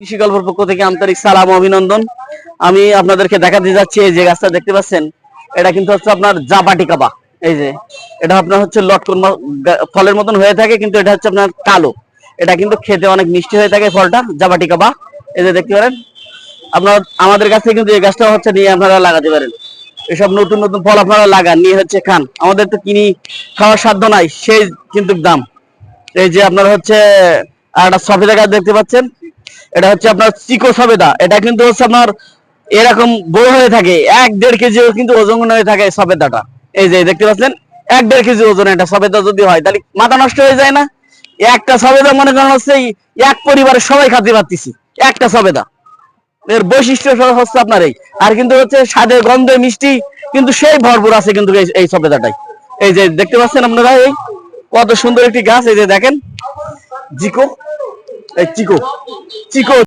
কৃষি গল্পের পক্ষ থেকে আন্তরিক সালাম অভিনন্দন। আমি আপনাদেরকে দেখাতে যাচ্ছি এই যে গাছটা দেখতে পাচ্ছেন, এটা কিন্তু হচ্ছে আপনার জাপাটি কাবা। এই যে, এটা আপনার হচ্ছে লটকন ফলের মতন হয়ে থাকে, কিন্তু এটা হচ্ছে আপনার কালো। এটা কিন্তু খেতে অনেক মিষ্টি হয়ে থাকে ফলটা, জাপাটি কাবা। এই যে দেখতে পারেন, আপনার আমাদের কাছে কিন্তু এই গাছটা হচ্ছে নিয়ে আপনারা লাগাতে পারেন। এসব নতুন নতুন ফল আপনারা লাগান, নিয়ে হচ্ছে খান। আমাদের তো কিনি খাওয়ার সাধ্য নাই, সেই কিন্তু দাম। এই যে আপনার হচ্ছে আর একটা সফেদা গাছ দেখতে পাচ্ছেন এটা হচ্ছে আপনার চিকো সবেদা। এটা কিন্তু হচ্ছে আপনার এরকম বড় হয়ে থাকে, এক দেড় কেজি কিন্তু ওজন হয়ে থাকে সবেদাটা। এই যে, দেখতে পাচ্ছেন? এক দেড় কেজি ওজন এটা সবেদা যদি হয়, তাহলে মাথা নষ্ট হয়ে যায় না? একটা সবেদা মনে করেন হচ্ছে এক পরিবারের সবাই খাতে পারতেছি একটা সবেদা। এর বৈশিষ্ট্য হচ্ছে আপনার এই। আর কিন্তু হচ্ছে স্বাদে গন্ধে মিষ্টি কিন্তু সেই ভরপুর আছে কিন্তু এই- সবেদাটাই। এই যে, দেখতে পাচ্ছেন আপনারা এই? কত সুন্দর একটি গাছ, এই যে দেখেন। জিকো। চিকো চিকো।